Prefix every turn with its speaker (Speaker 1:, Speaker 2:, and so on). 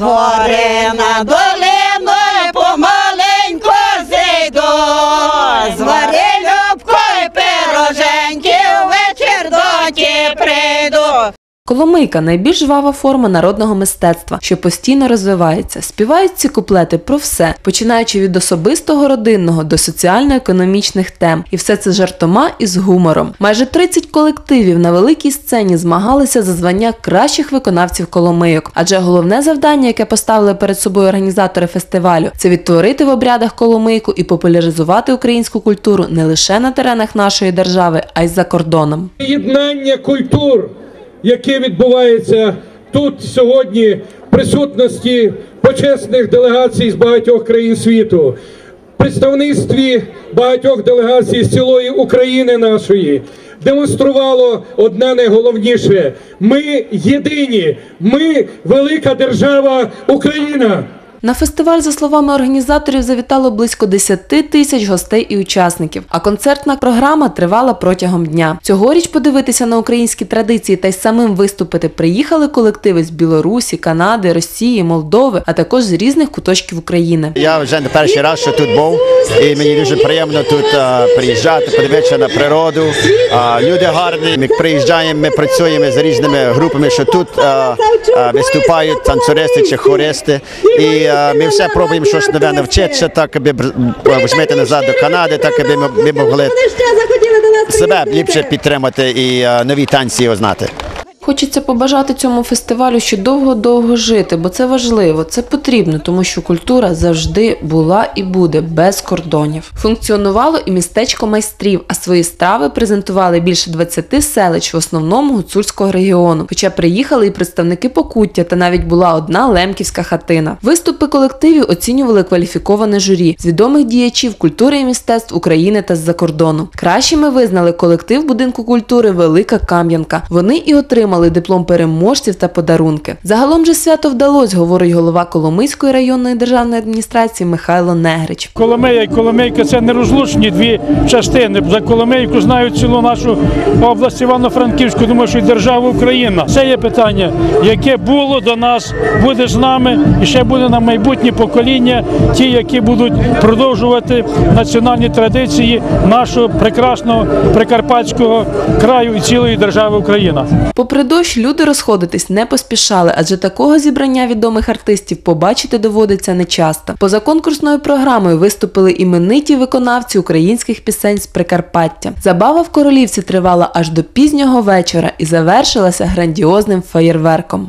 Speaker 1: Гори на долиною помаленько зійду, звари любко й пироженьки, вечір до ті прийду.
Speaker 2: Коломийка найбільш жвава форма народного мистецтва, що постійно розвивається. Співають ці куплети про все, починаючи від особистого родинного до соціально-економічних тем, і все це жартома і з гумором. Майже 30 колективів на великій сцені змагалися за звання кращих виконавців Коломийок. Адже головне завдання, яке поставили перед собою організатори фестивалю, це відтворити в обрядах Коломийку і популяризувати українську культуру не лише на теренах нашої держави, а й за кордоном.
Speaker 3: єднання культур, яке відбувається тут сьогодні, в присутності почесних делегацій з багатьох країн світу, представництві багатьох делегацій з цілої України нашої. Демонструвало одне найголовніше: ми єдині, ми велика держава Україна.
Speaker 2: На фестиваль, за словами організаторів, завітало близько 10 тисяч гостей і учасників. А концертна програма тривала протягом дня. Цьогоріч подивитися на українські традиції та й самим виступити приїхали колективи з Білорусі, Канади, Росії, Молдови, а також з різних куточків України.
Speaker 4: Я вже не перший раз, що тут був, і мені дуже приємно тут а, приїжджати, подивитися на природу. А, люди гарні. Ми приїжджаємо, ми працюємо з різними групами, що тут а, а, виступають танцюристи чи хористи. І ми все пробуємо щось нове навчитися, так аби візьмете назад до Канади, так аби ми, ми могли себе ліпше підтримати і нові танці ознати.
Speaker 2: Хочеться побажати цьому фестивалю ще довго-довго жити, бо це важливо, це потрібно, тому що культура завжди була і буде без кордонів. Функціонувало і містечко майстрів, а свої страви презентували більше 20 селищ, в основному гуцульського регіону. Хоча приїхали і представники Покуття, та навіть була одна лемківська хатина. Виступи колективів оцінювали кваліфіковане журі з відомих діячів культури і мистецтв України та з-за кордону. Кращими визнали колектив будинку культури Велика Кам'янка. Вони і отримали диплом переможців та подарунки. Загалом же свято вдалось, говорить голова Коломийської районної державної адміністрації Михайло Негрич.
Speaker 5: Коломия і Коломийка це нерозлучні дві частини. За Коломийку знають цілу нашу область Івано-Франківську, думаю, що і держава Україна. Це є питання, яке було до нас, буде з нами і ще буде на майбутнє покоління, ті, які будуть продовжувати національні традиції нашого прекрасного прикарпатського краю і цілої держави Україна.
Speaker 2: Попри дощ, люди розходитись не поспішали, адже такого зібрання відомих артистів побачити доводиться нечасто. Поза конкурсною програмою виступили імениті виконавці українських пісень з Прикарпаття. Забава в королівці тривала аж до пізнього вечора і завершилася грандіозним феєрверком.